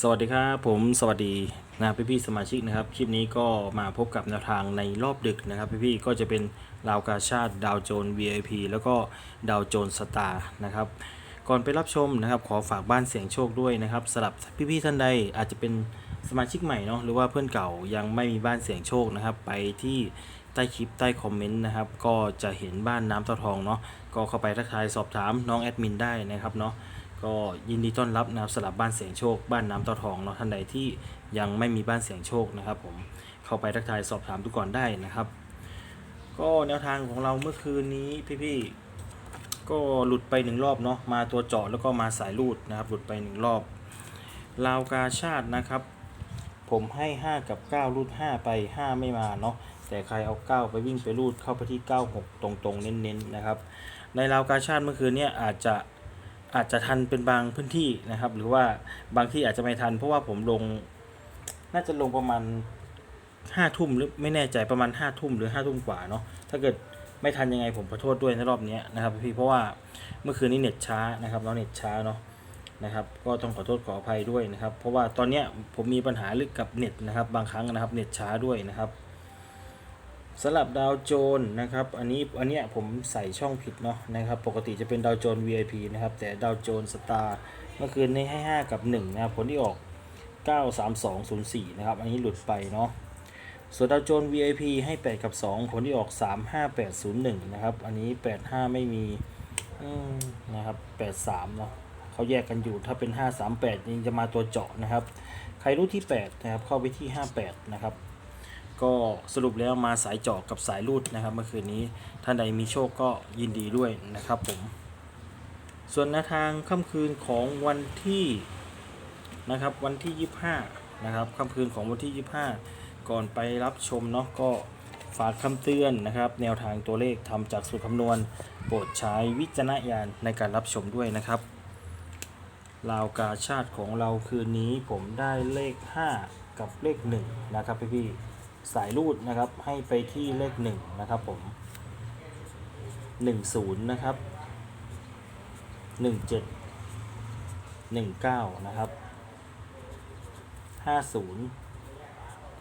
สวัสดีครับผมสวัสดีนะครับพี่สมาชิกนะครับ คลิปนี้ก็มาพบกับแนวทางในรอบดึกนะครับ พี่ๆก็จะเป็นราวกาชาติดาวโจน VIP แล้วก็ดาวโจนสตาร์นะครับก่อนไปรับชมนะครับ ขอฝากบ้านเสียงโชคด้วยนะครับสำหรับพี่ๆท่านใดอาจจะเป็นสมาชิกใหม่เนาะหรือว่าเพื่อนเก่ายังไม่มีบ้านเสียงโชคนะครับ ไปที่ใต้คลิปใต้คอมเมนต์นะครับ ก็จะเห็นบ้านน้ำตาทองเนาะก็เข้าไปทักทายสอบถามน้องแอดมินได้นะครับเนาะ ก็ยินดีต้อนรับนะครับสำหรับบ้านเสียงโชค บ้านน้ำเต่าทองเนาะท่านใดที่ยังไม่มีบ้านเสียงโชคนะครับผมเข้าไปทักทายสอบถามทุกก่อนได้นะครับ ก็แนวทางของเราเมื่อคืนนี้พี่ๆก็หลุดไปหนึ่งรอบเนาะมาตัวเจาะแล้วก็มาสายรูดนะครับ หลุดไปหนึ่งรอบลาวกาชาตินะครับ ผมให้ 5 กับ 9 รูด 5 ไป 5 ไม่มาเนาะแต่ใครเอา 9 ไปวิ่งไปรูดเข้าไปที่ 96 ตรงๆ เน้นๆนะครับ ในลาวกาชาติเมื่อคืนเนี้อาจจะ อาจจะทันเป็นบางพื้นที่นะครับ หรือว่าบางที่อาจจะไม่ทัน เพราะว่าผมลง น่าจะลงประมาณห้าทุ่มหรือไม่แน่ใจประมาณห้าทุ่มหรือห้าทุ่มกว่าเนาะถ้าเกิดไม่ทันยังไงผมขอโทษด้วยในรอบนี้นะครับพี่เพราะว่าเมื่อคืนนี้เน็ตช้านะครับเนาเน็ตช้าเนาะนะครับก็ต้องขอโทษขออภัยด้วยนะครับ เพราะว่าตอนเนี้ยผมมีปัญหาเรื่องกับเน็ตนะครับ บางครั้งนะครับเน็ตช้าด้วยนะครับ สลับดาวโจนนะครับอันนี้อันเนี้ยผมใส่ช่องผิดเนาะนะครับปกติจะเป็นดาวโจน VIP นะครับแต่ดาวโจนสตาร์เมื่อคืนนี้ให้ 5 กับ 1 นะครับผลที่ออก 93204 นะครับ อันนี้หลุดไปเนาะส่วนดาวโจน VIP ให้ 8 กับ 2 ผลที่ออก 35801 นะครับ อันนี้ 85 ไม่มีนะครับ 83 เนาะเขาแยกกันอยู่ถ้าเป็น 538 นี่จะมาตัวเจาะนะครับ ใครรู้ที่ 8 นะครับ เข้าไปที่ 58 นะครับ ก็สรุปแล้วมาสายเจาะกับสายรูดนะครับ เมื่อคืนนี้ท่านใดมีโชคก็ยินดีด้วยนะครับผม ส่วนแนวทางค่ำคืนของวันที่นะครับวันที่ 25 นะครับค่ำคืนของวันที่ 25 ก่อนไปรับชมเนาะก็ฝากคำเตือนนะครับ แนวทางตัวเลขทำจากสูตรคำนวณ โปรดใช้วิจารณญาณในการรับชมด้วยนะครับลาวกาชาติของเราคืนนี้ผมได้เลข 5 กับเลข 1 นะครับพี่ สายรูดนะครับ ให้ไปที่เลขหนึ่งนะครับผมหนึ่งศูนย์นะครับหนึ่งเจ็ดหนึ่งเก้านะครับห้าศูนย์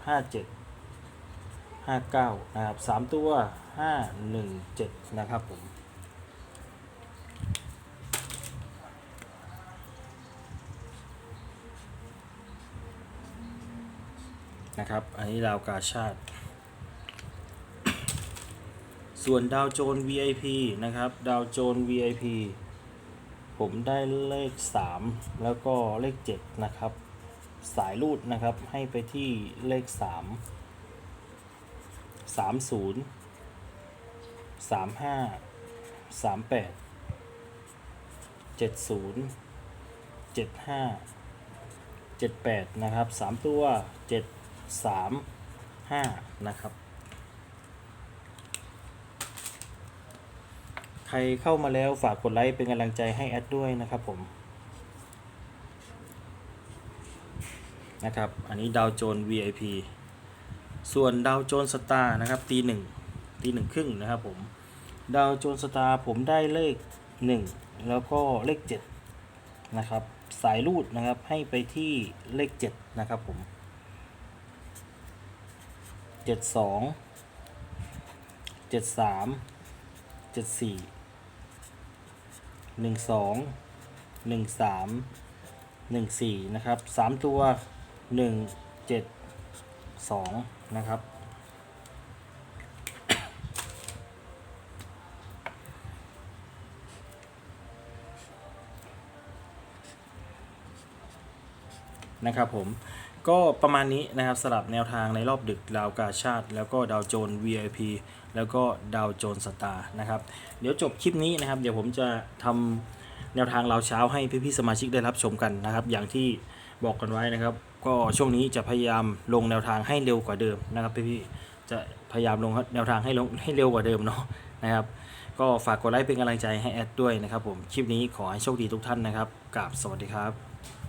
ห้าเจ็ดห้าเก้านะครับสามตัวห้าหนึ่งเจ็ดนะครับผม นะครับ อันนี้ดาวกาชาติ ส่วนดาวโจน VIP นะครับ ดาวโจน VIP ผมได้เลข 3 แล้วก็เลข 7 นะครับ สายรูดนะครับ ให้ไปที่เลข 3 30 35 38 70 75 78 นะครับ 3 ตัว 7 3 5นะครับ ใครเข้ามาแล้วฝากกดไลค์เป็นกำลังใจให้แอดด้วยนะครับผมนะครับ อันนี้ดาวโจน VIP ส่วนดาวโจนสตาร์นะครับตีหนึ่งตีหนึ่งครึ่งนะครับผม ดาวโจนสตาร์ผมได้เลข 1 แล้วก็เลข 7 นะครับ สายรูดนะครับให้ไปที่เลข 7 นะครับผม 72 73 74หนึ่งสองหนึ่งสามหนึ่งสี่นะครับสามตัวหนึ่งเจ็ดสองนะครับนะครับผม ก็ประมาณนี้นะครับสลับแนวทางในรอบดึกดาวกาชาติ แล้วก็ดาวโจน VIP แล้วก็ดาวโจนสตาร์นะครับ เดี๋ยวจบคลิปนี้นะครับ เดี๋ยวผมจะทำแนวทางเราเช้าให้พี่ๆสมาชิกได้รับชมกันนะครับ อย่างที่บอกกันไว้นะครับ ก็ช่วงนี้จะพยายามลงแนวทางให้เร็วกว่าเดิมนะครับพี่ๆจะพยายามลงแนวทางให้ลงให้เร็วกว่าเดิมเนาะนะครับ ก็ฝากกดไลค์เป็นกำลังใจให้แอดด้วยนะครับผมคลิปนี้ขอให้โชคดีทุกท่านนะครับกราบสวัสดีครับ